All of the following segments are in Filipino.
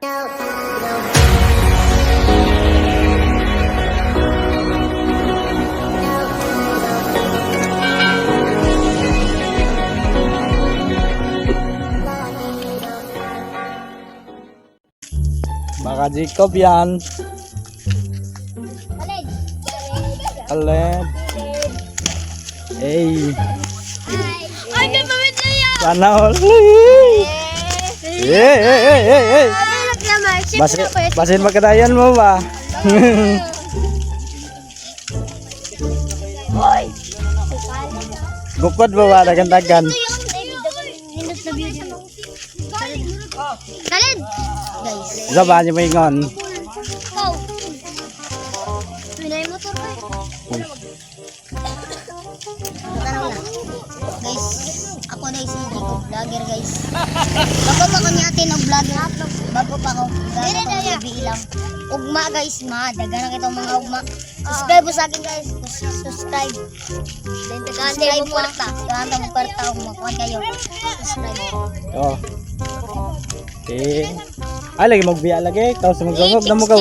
Baka Jacob yan. Alin. Hey. Ay, may pamit na yan! Sana all. Eh! Hey, hey, hey, hey, hey. Basin, basin magkadayan mo ba? Hoy! Gupad ba ba? Dagan-dagan. Minute na video. Salid! Guys. Isa ba niyo maingon? Go! Pinay eh. Tanaw lang. Guys, ako na si Jigo, vlogger guys. Bago ni ate ng vlogger. Bago pa ko. Gano'n ko gabi lang. Ugma guys, ma. Daga na kita mga ugma. Subscribe po sa akin guys. Subscribe. Then subscribe mo. Kanta mo parta ugma. Kuhan kayo. Subscribe. Oh. Okay. Ay, lagi magbiya lagi. Tapos magdungog na mo ka.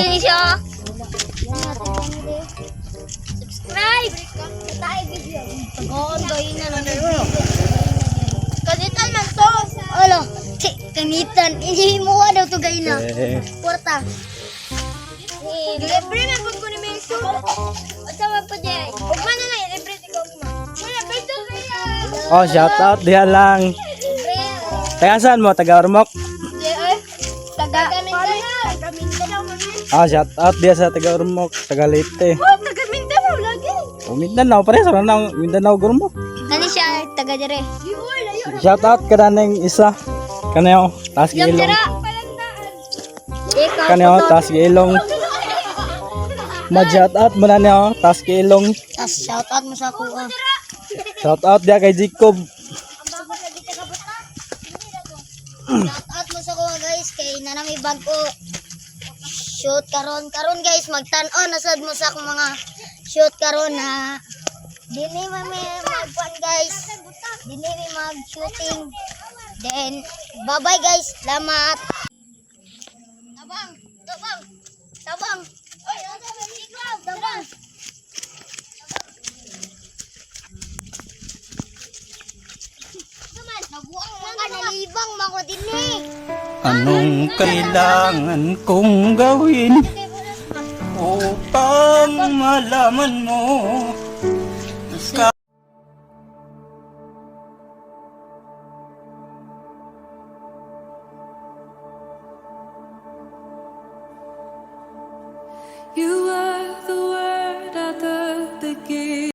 Subscribe! Sa tayo video. Pag-on kayo na lang. Kanitan man to. Si, kanitan. Hindi mo daw to gayon na. Eh, Porta. Libre na pag ko ni Meso. At sama pa dyan. Huwag na lang, libre di ko mo. Wala, pwede kaya. Oh, shout out diha lang. Taga saan mo? Taga Ormoc? Taga Mindanao. Taga Mindanao. Ah, shout out diha sa taga Ormoc. Taga Leyte. Oh, taga Mindanao lagi. Oh, Mindanao. Pare, sa na Mindanao Ormoc. Kani siya, taga dire. Shout out ka na ng isa. Kaneo, taas Jam ilong. dira. Ikaw. Kaneo, taas ilong. Ma-shout out mo na niyo, taas ilong. Tas shout out mo sa kuha. Shout out diha kay Jacob. Shout out mo sa kuha guys kay nanami bag ko. Shoot karon karon guys magtan-on nasad mo sa akong mga shoot karon na dili man may magpan guys. Dili mag shooting. Then bye bye guys. Salamat. Tabang, tabang. Tabang. Oy, tabang. Tabang. Nabuang mga nalibang mga dili. Anong kailangan kong gawin upang malaman mo